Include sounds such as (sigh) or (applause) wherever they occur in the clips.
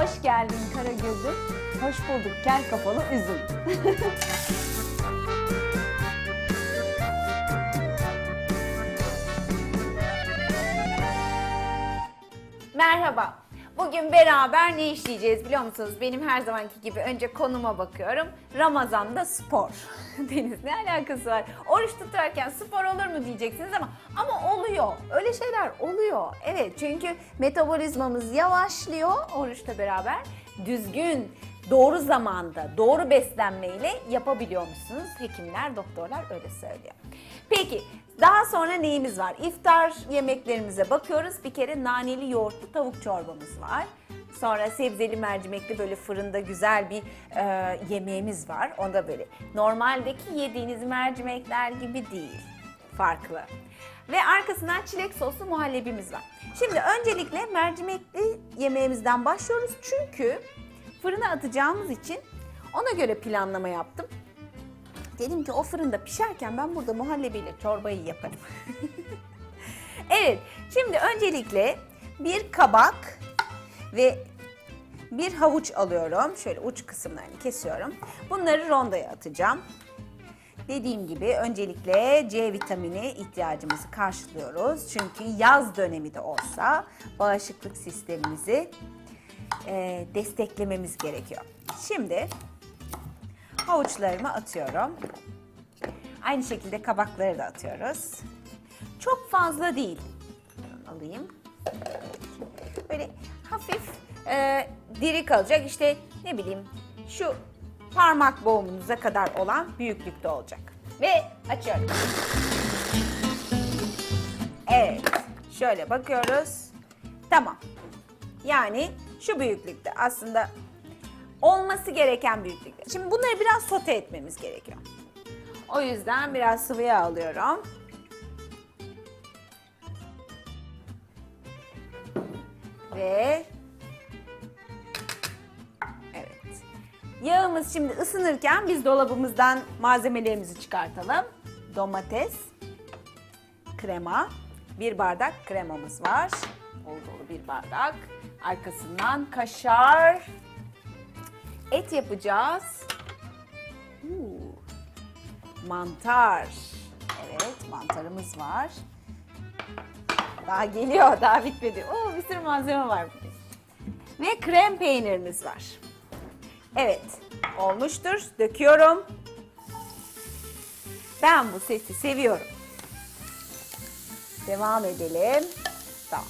Hoş geldin Karagöz'üm. Hoş bulduk kel kafalı üzüm. (laughs) Merhaba. Bugün beraber ne işleyeceğiz biliyor musunuz? Benim her zamanki gibi önce konuma bakıyorum. Ramazan'da spor. (laughs) Deniz ne alakası var? Oruç tutarken spor olur mu diyeceksiniz ama ama oluyor. Öyle şeyler oluyor. Evet çünkü metabolizmamız yavaşlıyor oruçla beraber. Düzgün, doğru zamanda, doğru beslenmeyle yapabiliyor musunuz? Hekimler, doktorlar öyle söylüyor. Peki daha sonra neyimiz var? İftar yemeklerimize bakıyoruz. Bir kere naneli yoğurtlu tavuk çorbamız var. Sonra sebzeli mercimekli böyle fırında güzel bir e, yemeğimiz var. Onda böyle normaldeki yediğiniz mercimekler gibi değil. Farklı. Ve arkasından çilek soslu muhallebimiz var. Şimdi öncelikle mercimekli yemeğimizden başlıyoruz. Çünkü fırına atacağımız için ona göre planlama yaptım. Dedim ki o fırında pişerken ben burada muhallebiyle çorbayı yaparım. (laughs) evet, şimdi öncelikle bir kabak ve bir havuç alıyorum. Şöyle uç kısımlarını kesiyorum. Bunları rondoya atacağım. Dediğim gibi öncelikle C vitamini ihtiyacımızı karşılıyoruz. Çünkü yaz dönemi de olsa bağışıklık sistemimizi e, desteklememiz gerekiyor. Şimdi havuçlarımı atıyorum. Aynı şekilde kabakları da atıyoruz. Çok fazla değil. Alayım. Böyle hafif e, diri kalacak. İşte ne bileyim şu parmak boğumunuza kadar olan büyüklükte olacak. Ve açıyorum. Evet. Şöyle bakıyoruz. Tamam. Yani şu büyüklükte aslında olması gereken büyüklükte. Şimdi bunları biraz sote etmemiz gerekiyor. O yüzden biraz sıvı yağ alıyorum. Ve evet. Yağımız şimdi ısınırken biz dolabımızdan malzemelerimizi çıkartalım. Domates, krema, bir bardak kremamız var. Dolu dolu bir bardak. Arkasından kaşar, et yapacağız. Uuu, Mantar. Evet, mantarımız var. Daha geliyor, (laughs) daha bitmedi. Oo, bir sürü malzeme var bugün. Ve krem peynirimiz var. Evet, olmuştur. Döküyorum. Ben bu sesi seviyorum. Devam edelim. Tamam.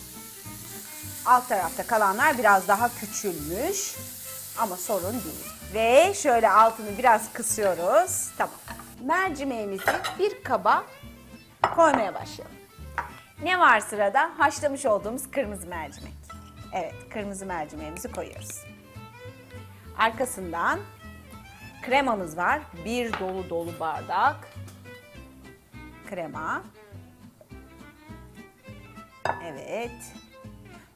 Alt tarafta kalanlar biraz daha küçülmüş. Ama sorun değil. Ve şöyle altını biraz kısıyoruz. Tamam. Mercimeğimizi bir kaba koymaya başlayalım. Ne var sırada? Haşlamış olduğumuz kırmızı mercimek. Evet, kırmızı mercimeğimizi koyuyoruz. Arkasından kremamız var. Bir dolu dolu bardak krema. Evet.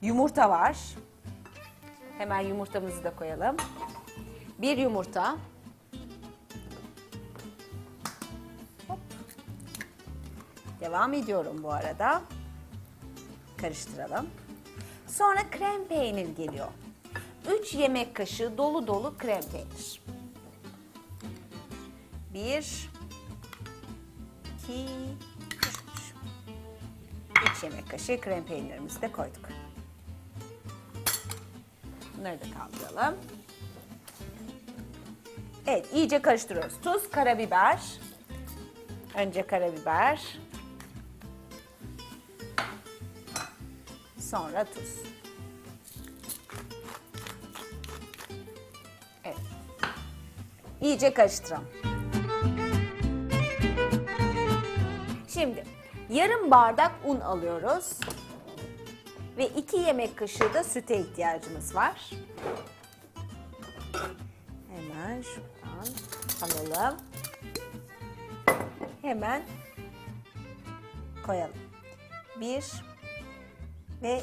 Yumurta var. Hemen yumurtamızı da koyalım. Bir yumurta. Hop. Devam ediyorum bu arada. Karıştıralım. Sonra krem peynir geliyor. 3 yemek kaşığı dolu dolu krem peynir. 1 2 3 yemek kaşığı krem peynirimizi de koyduk. Bunları da kaldıralım. Evet, iyice karıştırıyoruz. Tuz, karabiber. Önce karabiber. Sonra tuz. Evet. İyice karıştıralım. Şimdi yarım bardak un alıyoruz. Ve 2 yemek kaşığı da süte ihtiyacımız var. Hemen şuradan alalım. Hemen koyalım. 1 ve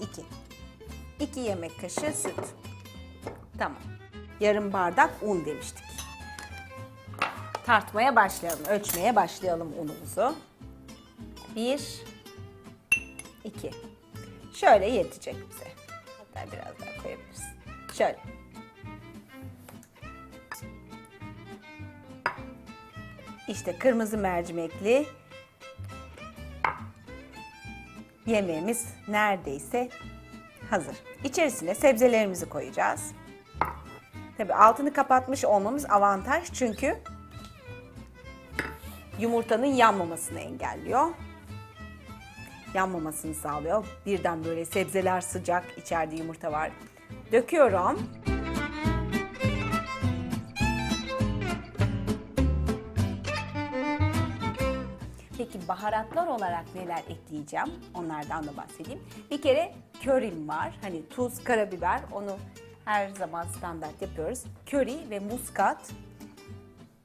2. 2 yemek kaşığı süt. Tamam. Yarım bardak un demiştik. Tartmaya başlayalım, ölçmeye başlayalım unumuzu. 1 2 Şöyle yetecek bize. Hatta biraz daha koyabiliriz. Şöyle. İşte kırmızı mercimekli yemeğimiz neredeyse hazır. İçerisine sebzelerimizi koyacağız. Tabii altını kapatmış olmamız avantaj çünkü yumurtanın yanmamasını engelliyor. Yanmamasını sağlıyor. Birden böyle sebzeler sıcak, içeride yumurta var. Döküyorum. Peki baharatlar olarak neler ekleyeceğim? Onlardan da bahsedeyim. Bir kere körim var. Hani tuz, karabiber onu her zaman standart yapıyoruz. Köri ve muskat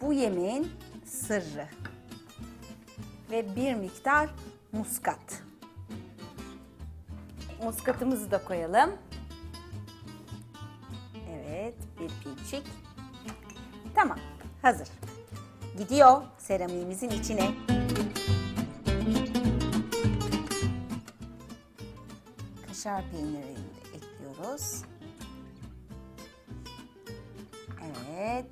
bu yemeğin sırrı. Ve bir miktar muskat. Muskatımızı da koyalım. Evet, bir pinçik. Tamam, hazır. Gidiyor seramiğimizin içine. Kaşar peynirini de ekliyoruz. Evet.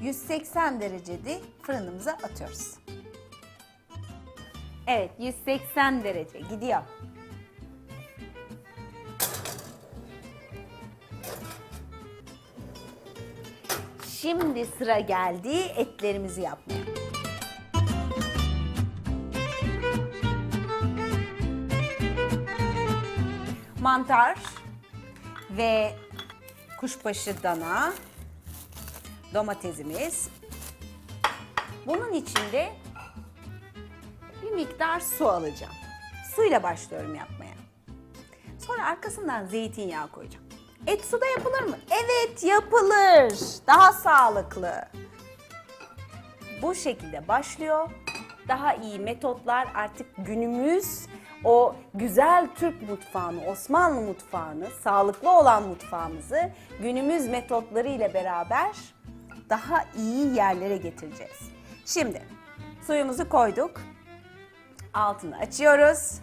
180 derecede fırınımıza atıyoruz. Evet, 180 derece gidiyor. Şimdi sıra geldi etlerimizi yapmaya. Mantar ve kuşbaşı dana, domatesimiz. Bunun içinde bir miktar su alacağım. Suyla başlıyorum yapmaya. Sonra arkasından zeytinyağı koyacağım. Et suda yapılır mı? Evet yapılır. Daha sağlıklı. Bu şekilde başlıyor. Daha iyi metotlar artık günümüz o güzel Türk mutfağını, Osmanlı mutfağını, sağlıklı olan mutfağımızı günümüz metotları ile beraber daha iyi yerlere getireceğiz. Şimdi suyumuzu koyduk. Altını açıyoruz.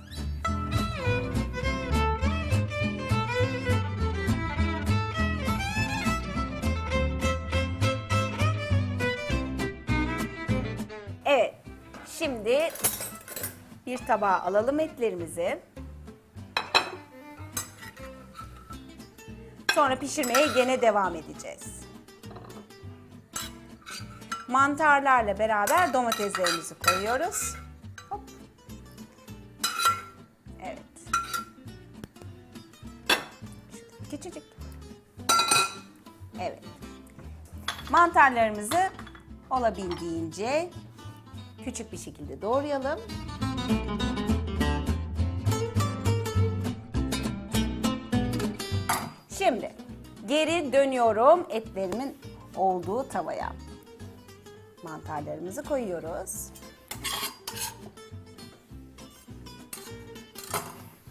Şimdi bir tabağa alalım etlerimizi. Sonra pişirmeye gene devam edeceğiz. Mantarlarla beraber domateslerimizi koyuyoruz. Hop. Evet. Küçücük. Evet. Mantarlarımızı olabildiğince küçük bir şekilde doğrayalım. Şimdi geri dönüyorum etlerimin olduğu tavaya. Mantarlarımızı koyuyoruz.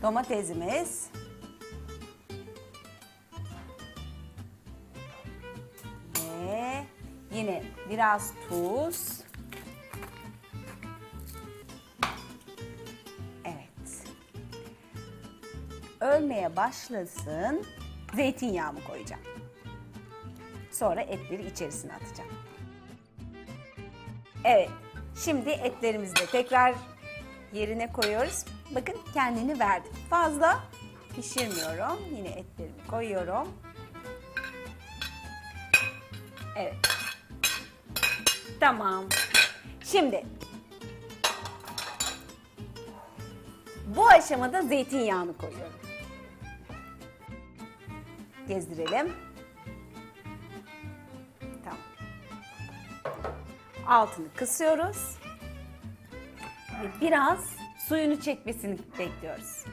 Domatesimiz. Ve yine biraz tuz. Ölmeye başlasın. Zeytinyağımı koyacağım. Sonra etleri içerisine atacağım. Evet. Şimdi etlerimizi de tekrar yerine koyuyoruz. Bakın kendini verdi. Fazla pişirmiyorum. Yine etlerimi koyuyorum. Evet. Tamam. Şimdi bu aşamada zeytinyağını koyuyorum. Gezdirelim. Tamam. Altını kısıyoruz. Ve biraz suyunu çekmesini bekliyoruz.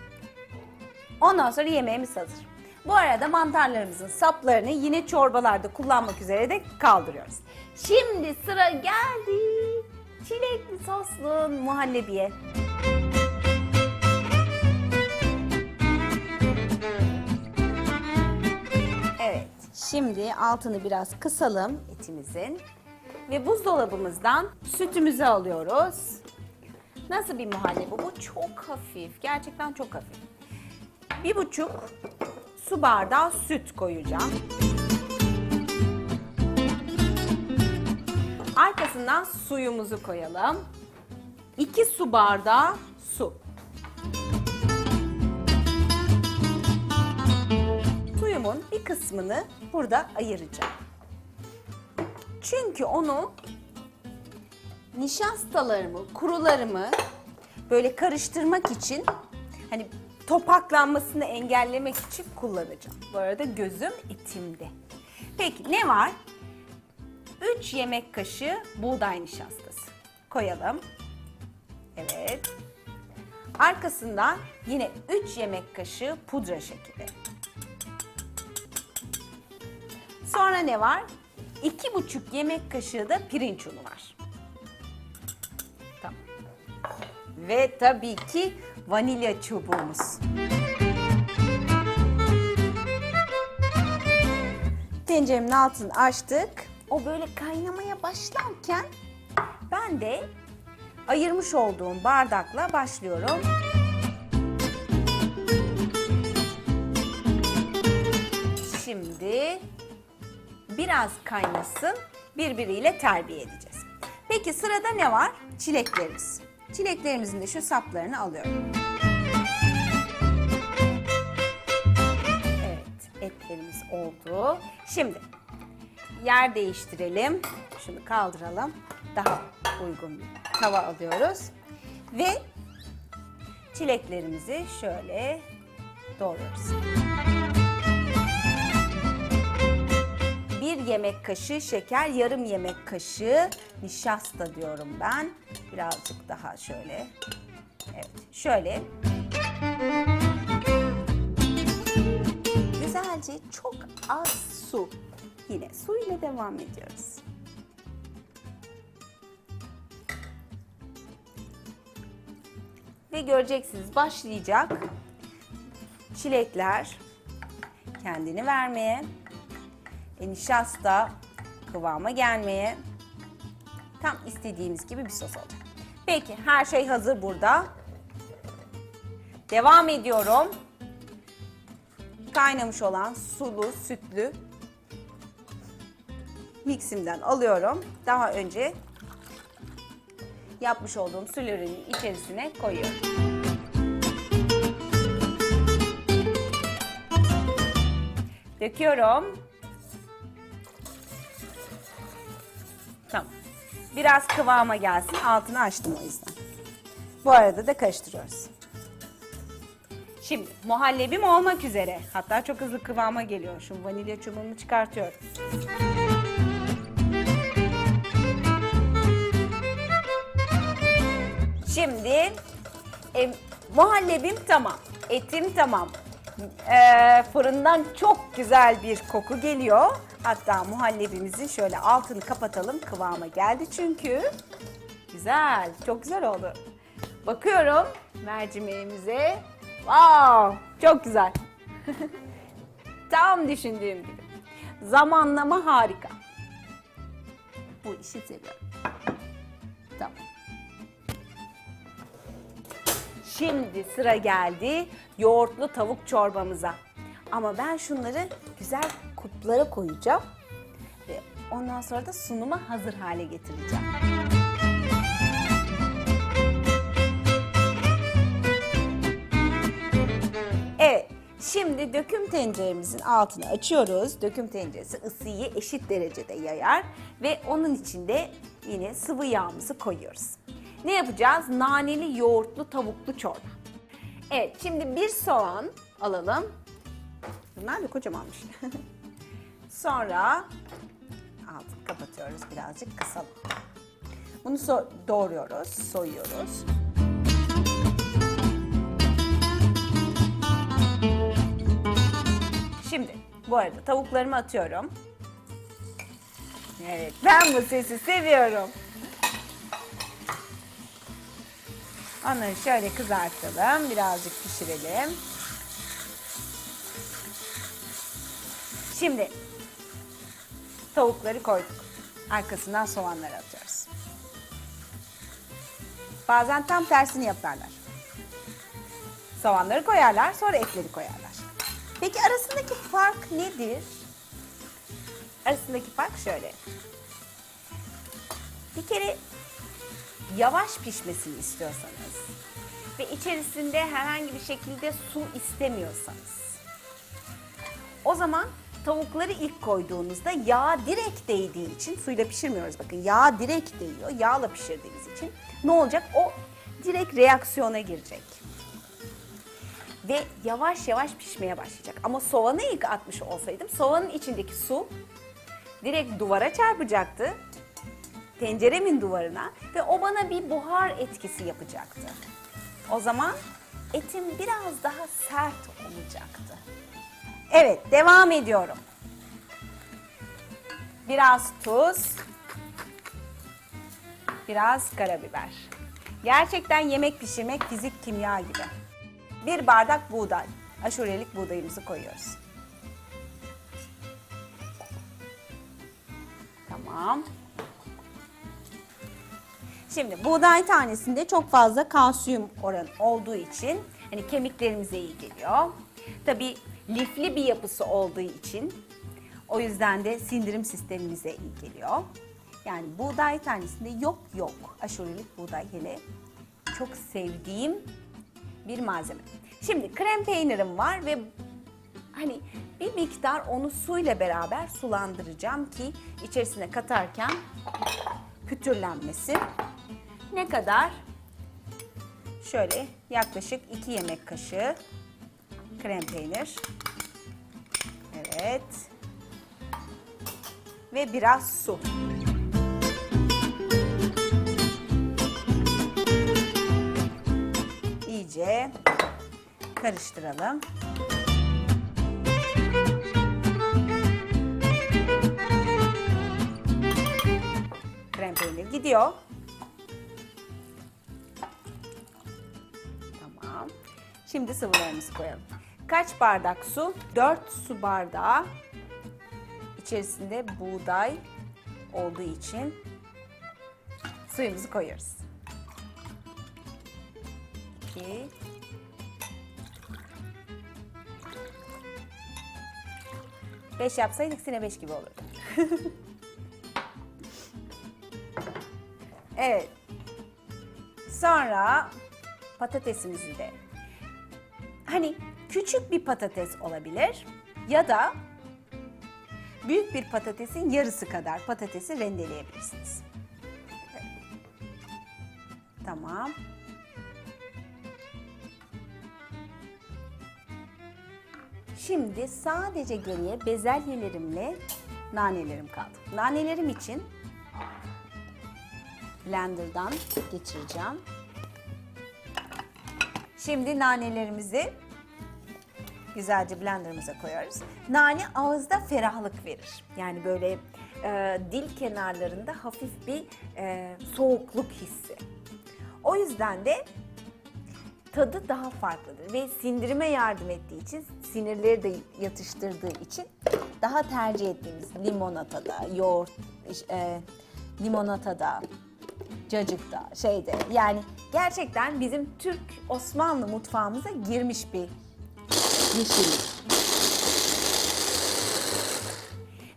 Ondan sonra yemeğimiz hazır. Bu arada mantarlarımızın saplarını yine çorbalarda kullanmak üzere de kaldırıyoruz. Şimdi sıra geldi. Çilekli soslu muhallebiye. Şimdi altını biraz kısalım etimizin. Ve buzdolabımızdan sütümüzü alıyoruz. Nasıl bir muhallebi bu? Çok hafif. Gerçekten çok hafif. Bir buçuk su bardağı süt koyacağım. Arkasından suyumuzu koyalım. 2 su bardağı su. Suyumun bir kısmını burada ayıracağım. Çünkü onu nişastalarımı, kurularımı böyle karıştırmak için hani topaklanmasını engellemek için kullanacağım. Bu arada gözüm itimde. Peki ne var? 3 yemek kaşığı buğday nişastası koyalım. Evet. Arkasından yine 3 yemek kaşığı pudra şekeri. Sonra ne var? 2,5 yemek kaşığı da pirinç unu var. Tamam. Ve tabii ki vanilya çubuğumuz. Tenceremin altını açtık. O böyle kaynamaya başlarken ben de ayırmış olduğum bardakla başlıyorum. Biraz kaynasın, birbiriyle terbiye edeceğiz. Peki sırada ne var? Çileklerimiz. Çileklerimizin de şu saplarını alıyorum. Evet, etlerimiz oldu. Şimdi yer değiştirelim. Şunu kaldıralım. Daha uygun bir tava alıyoruz. Ve çileklerimizi şöyle doğruyoruz. Bir yemek kaşığı şeker, yarım yemek kaşığı nişasta diyorum ben. Birazcık daha şöyle. Evet, şöyle. Güzelce çok az su. Yine su ile devam ediyoruz. Ve göreceksiniz başlayacak çilekler kendini vermeye, nişasta kıvama gelmeye tam istediğimiz gibi bir sos olacak. Peki her şey hazır burada. Devam ediyorum. Kaynamış olan sulu, sütlü miksimden alıyorum. Daha önce yapmış olduğum sülürünün içerisine koyuyorum. Döküyorum. Tamam. Biraz kıvama gelsin. Altını açtım o yüzden. Bu arada da karıştırıyoruz. Şimdi muhallebim olmak üzere. Hatta çok hızlı kıvama geliyor. Şu vanilya çubuğumu çıkartıyorum. Şimdi e, muhallebim tamam. Etim tamam. E, fırından çok güzel bir koku geliyor. Hatta muhallebimizin şöyle altını kapatalım. Kıvama geldi çünkü. Güzel, çok güzel oldu. Bakıyorum mercimeğimize. Wow, çok güzel. (laughs) Tam düşündüğüm gibi. Zamanlama harika. Bu işi seviyorum. Tamam. Şimdi sıra geldi yoğurtlu tavuk çorbamıza. Ama ben şunları güzel kuplara koyacağım. Ve ondan sonra da sunuma hazır hale getireceğim. Evet, şimdi döküm tenceremizin altını açıyoruz. Döküm tenceresi ısıyı eşit derecede yayar ve onun içinde yine sıvı yağımızı koyuyoruz. Ne yapacağız? Naneli yoğurtlu tavuklu çorba. Evet, şimdi bir soğan alalım. Bunlar da kocamanmış. (laughs) Sonra altını kapatıyoruz birazcık kısalım. Bunu so- doğruyoruz, soyuyoruz. Şimdi bu arada tavuklarımı atıyorum. Evet, ben bu sesi seviyorum. Onları şöyle kızartalım, birazcık pişirelim. Şimdi tavukları koyduk. Arkasından soğanları atıyoruz. Bazen tam tersini yaparlar. Soğanları koyarlar, sonra etleri koyarlar. Peki arasındaki fark nedir? Arasındaki fark şöyle. Bir kere yavaş pişmesini istiyorsanız ve içerisinde herhangi bir şekilde su istemiyorsanız o zaman tavukları ilk koyduğunuzda yağ direkt değdiği için suyla pişirmiyoruz bakın yağ direkt değiyor yağla pişirdiğimiz için ne olacak o direkt reaksiyona girecek ve yavaş yavaş pişmeye başlayacak ama soğanı ilk atmış olsaydım soğanın içindeki su direkt duvara çarpacaktı tenceremin duvarına ve o bana bir buhar etkisi yapacaktı. O zaman etim biraz daha sert olacaktı. Evet, devam ediyorum. Biraz tuz, biraz karabiber. Gerçekten yemek pişirmek fizik kimya gibi. Bir bardak buğday, aşurelik buğdayımızı koyuyoruz. Tamam. Şimdi buğday tanesinde çok fazla kalsiyum oranı olduğu için hani kemiklerimize iyi geliyor. Tabii lifli bir yapısı olduğu için o yüzden de sindirim sistemimize iyi geliyor. Yani buğday tanesinde yok yok aşurelik buğday hele çok sevdiğim bir malzeme. Şimdi krem peynirim var ve hani bir miktar onu suyla beraber sulandıracağım ki içerisine katarken pütürlenmesin. Ne kadar? Şöyle yaklaşık 2 yemek kaşığı krem peynir. Evet. Ve biraz su. İyice karıştıralım. Krem peynir gidiyor. Tamam. Şimdi sıvılarımızı koyalım. Kaç bardak su? 4 su bardağı. İçerisinde buğday olduğu için suyumuzu koyuyoruz. 2 5 yapsaydık sine 5 gibi olurdu. (laughs) evet. Sonra patatesimizi de hani küçük bir patates olabilir ya da büyük bir patatesin yarısı kadar patatesi rendeleyebilirsiniz. Tamam. Şimdi sadece geriye bezelyelerimle nanelerim kaldı. Nanelerim için blenderdan geçireceğim. Şimdi nanelerimizi güzelce blenderımıza koyuyoruz. Nane ağızda ferahlık verir. Yani böyle e, dil kenarlarında hafif bir e, soğukluk hissi. O yüzden de tadı daha farklıdır ve sindirime yardım ettiği için, sinirleri de yatıştırdığı için daha tercih ettiğimiz limonatada, yoğurt, e, limonatada, cacıkta, şeyde yani gerçekten bizim Türk Osmanlı mutfağımıza girmiş bir yeşillik.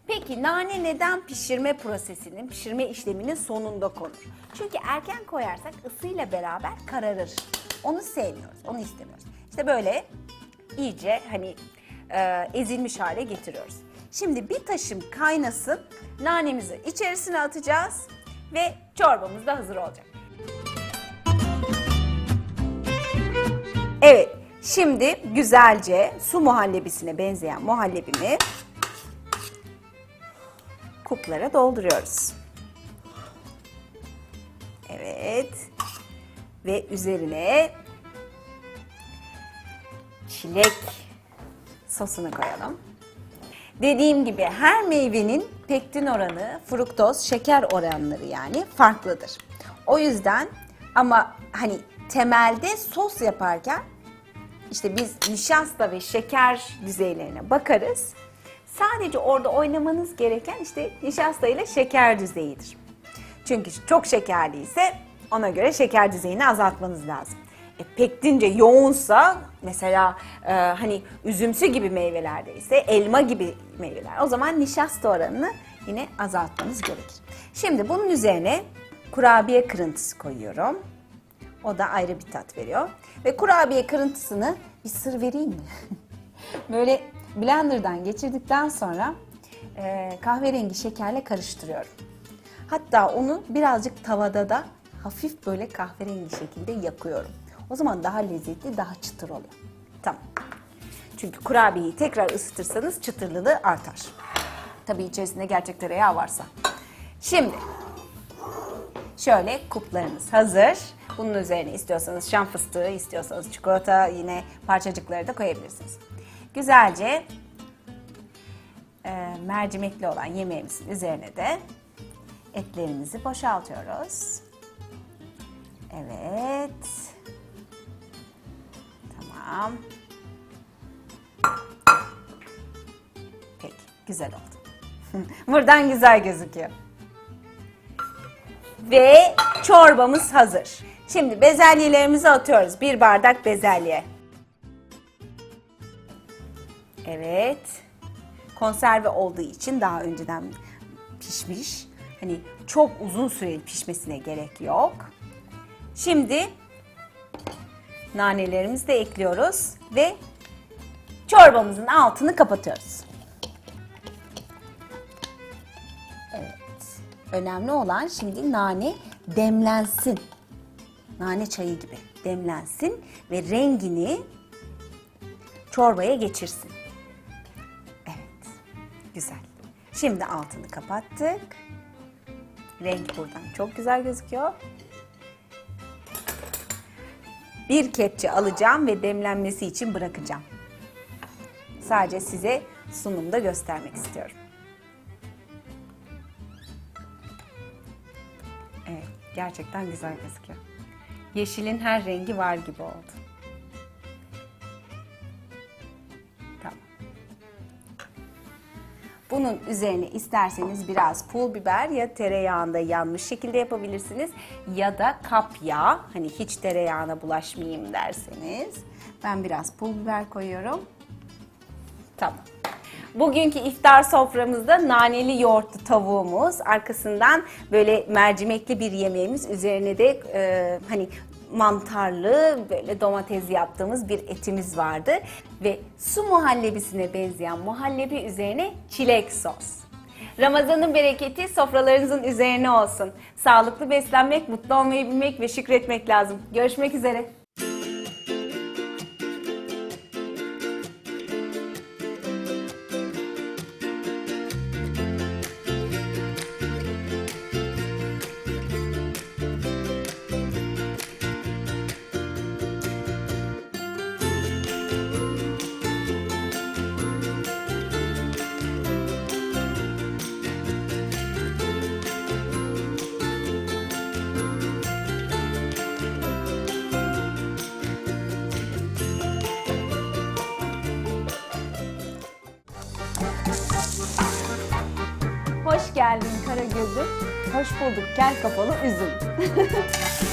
Peki nane neden pişirme prosesinin, pişirme işleminin sonunda konur? Çünkü erken koyarsak ısıyla beraber kararır. Onu sevmiyoruz, onu istemiyoruz. İşte böyle iyice hani e, ezilmiş hale getiriyoruz. Şimdi bir taşım kaynasın, nanemizi içerisine atacağız ve çorbamız da hazır olacak. Evet, şimdi güzelce su muhallebisine benzeyen muhallebimi kuplara dolduruyoruz. Evet. Ve üzerine çilek sosunu koyalım. Dediğim gibi her meyvenin pektin oranı, fruktoz, şeker oranları yani farklıdır. O yüzden ama hani temelde sos yaparken işte biz nişasta ve şeker düzeylerine bakarız. Sadece orada oynamanız gereken işte nişasta ile şeker düzeyidir. Çünkü çok şekerliyse ona göre şeker düzeyini azaltmanız lazım. e, pektince yoğunsa mesela e, hani üzümsü gibi meyvelerde ise elma gibi meyveler o zaman nişasta oranını yine azaltmanız gerekir. Şimdi bunun üzerine kurabiye kırıntısı koyuyorum. O da ayrı bir tat veriyor. Ve kurabiye kırıntısını bir sır vereyim mi? (laughs) Böyle blenderdan geçirdikten sonra e, kahverengi şekerle karıştırıyorum. Hatta onu birazcık tavada da hafif böyle kahverengi şekilde yakıyorum. O zaman daha lezzetli, daha çıtır oluyor. Tamam. Çünkü kurabiyeyi tekrar ısıtırsanız çıtırlılığı artar. Tabii içerisinde gerçek tereyağı varsa. Şimdi şöyle kuplarımız hazır. Bunun üzerine istiyorsanız şam fıstığı, istiyorsanız çikolata yine parçacıkları da koyabilirsiniz. Güzelce e, mercimekli olan yemeğimizin üzerine de etlerimizi boşaltıyoruz. Evet. Tamam. Peki, güzel oldu. (laughs) Buradan güzel gözüküyor. Ve çorbamız hazır. Şimdi bezelyelerimizi atıyoruz. Bir bardak bezelye. Evet. Konserve olduğu için daha önceden pişmiş. Hani çok uzun süreli pişmesine gerek yok. Şimdi nanelerimizi de ekliyoruz ve çorbamızın altını kapatıyoruz. Önemli olan şimdi nane demlensin. Nane çayı gibi demlensin ve rengini çorbaya geçirsin. Evet. Güzel. Şimdi altını kapattık. Renk buradan çok güzel gözüküyor. Bir kepçe alacağım ve demlenmesi için bırakacağım. Sadece size sunumda göstermek istiyorum. Gerçekten güzel gözüküyor. Yeşilin her rengi var gibi oldu. Tamam. Bunun üzerine isterseniz biraz pul biber ya tereyağında yanmış şekilde yapabilirsiniz ya da kapya hani hiç tereyağına bulaşmayayım derseniz ben biraz pul biber koyuyorum. Tamam. Bugünkü iftar soframızda naneli yoğurtlu tavuğumuz, arkasından böyle mercimekli bir yemeğimiz, üzerine de e, hani mantarlı böyle domates yaptığımız bir etimiz vardı ve su muhallebisine benzeyen muhallebi üzerine çilek sos. Ramazanın bereketi sofralarınızın üzerine olsun. Sağlıklı beslenmek, mutlu olmayı bilmek ve şükretmek lazım. Görüşmek üzere. Geldin Karagöz'üm. Hoş bulduk kel kafalı üzüm. (laughs)